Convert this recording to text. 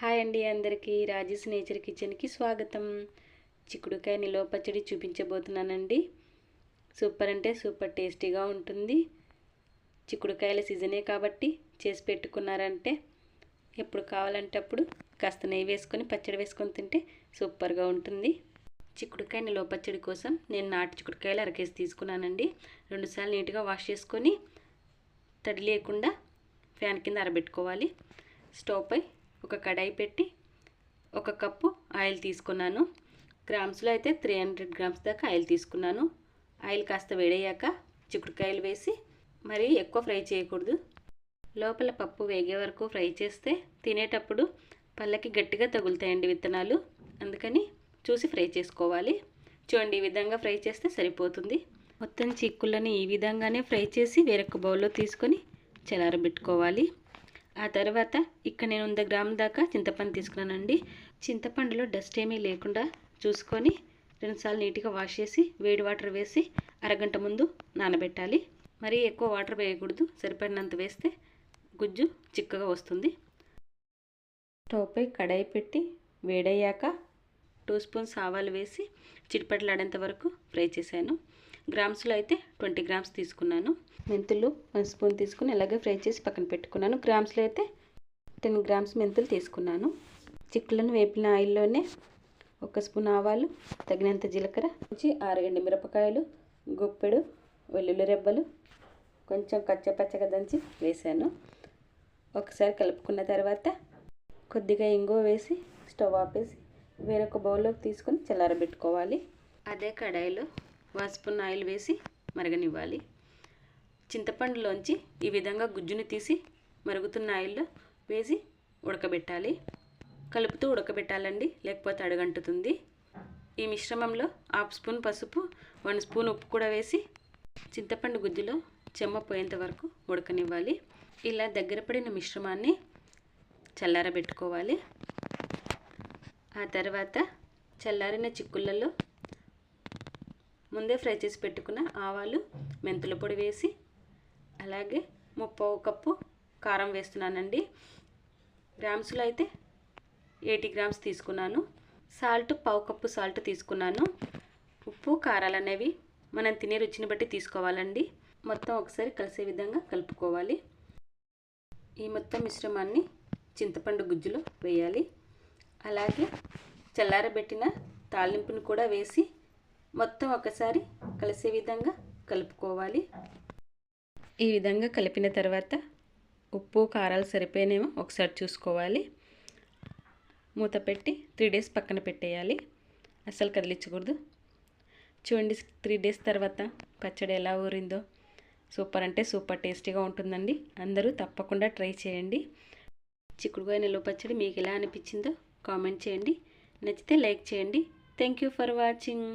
Hi అండి అందరికీ Rajesh nature కిచెన్కి స్వాగతం. చిక్కుడుకాయ నిలువ పచ్చడి చూపించబోతున్నానండి. సూపర్ అంటే సూపర్ టేస్టీగా ఉంటుంది. చిక్కుడుకాయల సీజనే కాబట్టి చేసి పెట్టుకున్నారంటే ఎప్పుడు కావాలంటే అప్పుడు కాస్త నెయ్యి వేసుకొని పచ్చడి వేసుకొని తింటే సూపర్గా ఉంటుంది. చిక్కుడుకాయ నిలువ పచ్చడి కోసం నేను నాటు చిక్కుడుకాయలు అరకేసి తీసుకున్నానండి. రెండుసార్లు నీట్గా వాష్ చేసుకొని తడి లేకుండా ఫ్యాన్ కింద అరబెట్టుకోవాలి. స్టవ్ పై ఒక కడాయి పెట్టి ఒక కప్పు ఆయిల్ తీసుకున్నాను. గ్రామ్స్లో అయితే త్రీ హండ్రెడ్ గ్రామ్స్ దాకా ఆయిల్ తీసుకున్నాను. ఆయిల్ కాస్త వేడయ్యాక చిక్కుడుకాయలు వేసి మరీ ఎక్కువ ఫ్రై చేయకూడదు. లోపల పప్పు వేగే వరకు ఫ్రై చేస్తే తినేటప్పుడు పళ్ళకి గట్టిగా తగులుతాయండి విత్తనాలు. అందుకని చూసి ఫ్రై చేసుకోవాలి. చూడండి ఈ విధంగా ఫ్రై చేస్తే సరిపోతుంది. మొత్తం చిక్కులని ఈ విధంగానే ఫ్రై చేసి వేరొక బౌల్లో తీసుకొని చల్లారబెట్టుకోవాలి. ఆ తర్వాత ఇక్కడ నేను వంద గ్రాముల దాకా చింతపండు తీసుకున్నానండి. చింతపండులో డస్ట్ ఏమీ లేకుండా చూసుకొని రెండుసార్లు నీట్గా వాష్ చేసి వేడి వాటర్ వేసి అరగంట ముందు నానబెట్టాలి. మరీ ఎక్కువ వాటర్ వేయకూడదు. సరిపడినంత వేస్తే గుజ్జు చిక్కగా వస్తుంది. స్టవ్పై కడాయి పెట్టి వేడయ్యాక టూ స్పూన్స్ ఆవాలు వేసి చిటిపట్లాడేంత వరకు ఫ్రై చేశాను. గ్రామ్స్లో అయితే ట్వంటీ గ్రామ్స్ తీసుకున్నాను. మెంతులు వన్ స్పూన్ తీసుకుని అలాగే ఫ్రై చేసి పక్కన పెట్టుకున్నాను. గ్రామ్స్లో అయితే టెన్ గ్రామ్స్ మెంతులు తీసుకున్నాను. చిక్కులను వేపిన ఆయిల్లోనే ఒక స్పూన్ ఆవాలు తగినంత జీలకర్ర నుంచి ఎండు మిరపకాయలు గుప్పెడు వెల్లుల్లి రెబ్బలు కొంచెం కచ్చపచ్చగా దంచి వేసాను. ఒకసారి కలుపుకున్న తర్వాత కొద్దిగా ఇంగువ వేసి స్టవ్ ఆపేసి వేరొక బౌల్లోకి తీసుకొని చల్లారబెట్టుకోవాలి. అదే కడాయిలో వన్ ఆయిల్ వేసి మరగనివ్వాలి. చింతపండులోంచి ఈ విధంగా గుజ్జుని తీసి మరుగుతున్న ఆయిల్లో వేసి ఉడకబెట్టాలి. కలుపుతూ ఉడకబెట్టాలండి లేకపోతే అడగంటుతుంది. ఈ మిశ్రమంలో హాఫ్ స్పూన్ పసుపు వన్ స్పూన్ ఉప్పు కూడా వేసి చింతపండు గుజ్జులో చెమ్మ పోయేంత వరకు ఉడకనివ్వాలి. ఇలా దగ్గర పడిన మిశ్రమాన్ని చల్లారబెట్టుకోవాలి. ఆ తర్వాత చల్లారిన చిక్కులలో ముందే ఫ్రై చేసి పెట్టుకున్న ఆవాలు మెంతుల పొడి వేసి అలాగే ముప్పావు కప్పు కారం వేస్తున్నానండి. గ్రామ్స్లో అయితే ఎయిటీ గ్రామ్స్ తీసుకున్నాను. సాల్ట్ పావు కప్పు సాల్ట్ తీసుకున్నాను. ఉప్పు కారాలు అనేవి మనం తినే రుచిని బట్టి తీసుకోవాలండి. మొత్తం ఒకసారి కలిసే విధంగా కలుపుకోవాలి. ఈ మొత్తం మిశ్రమాన్ని చింతపండు గుజ్జులో వేయాలి. అలాగే చల్లారబెట్టిన తాలింపును కూడా వేసి మొత్తం ఒకసారి కలిసే విధంగా కలుపుకోవాలి. ఈ విధంగా కలిపిన తర్వాత ఉప్పు కారాలు సరిపోయినేమో ఒకసారి చూసుకోవాలి. మూత పెట్టి త్రీ డేస్ పక్కన పెట్టేయాలి. అస్సలు కదిలించకూడదు. చూడండి త్రీ డేస్ తర్వాత పచ్చడి ఎలా ఊరిందో. సూపర్ అంటే సూపర్ టేస్టీగా ఉంటుందండి. అందరూ తప్పకుండా ట్రై చేయండి. చిక్కుడుకాయ నిల్వ పచ్చడి మీకు ఎలా అనిపించిందో కామెంట్ చేయండి. నచ్చితే లైక్ చేయండి. Thank you for watching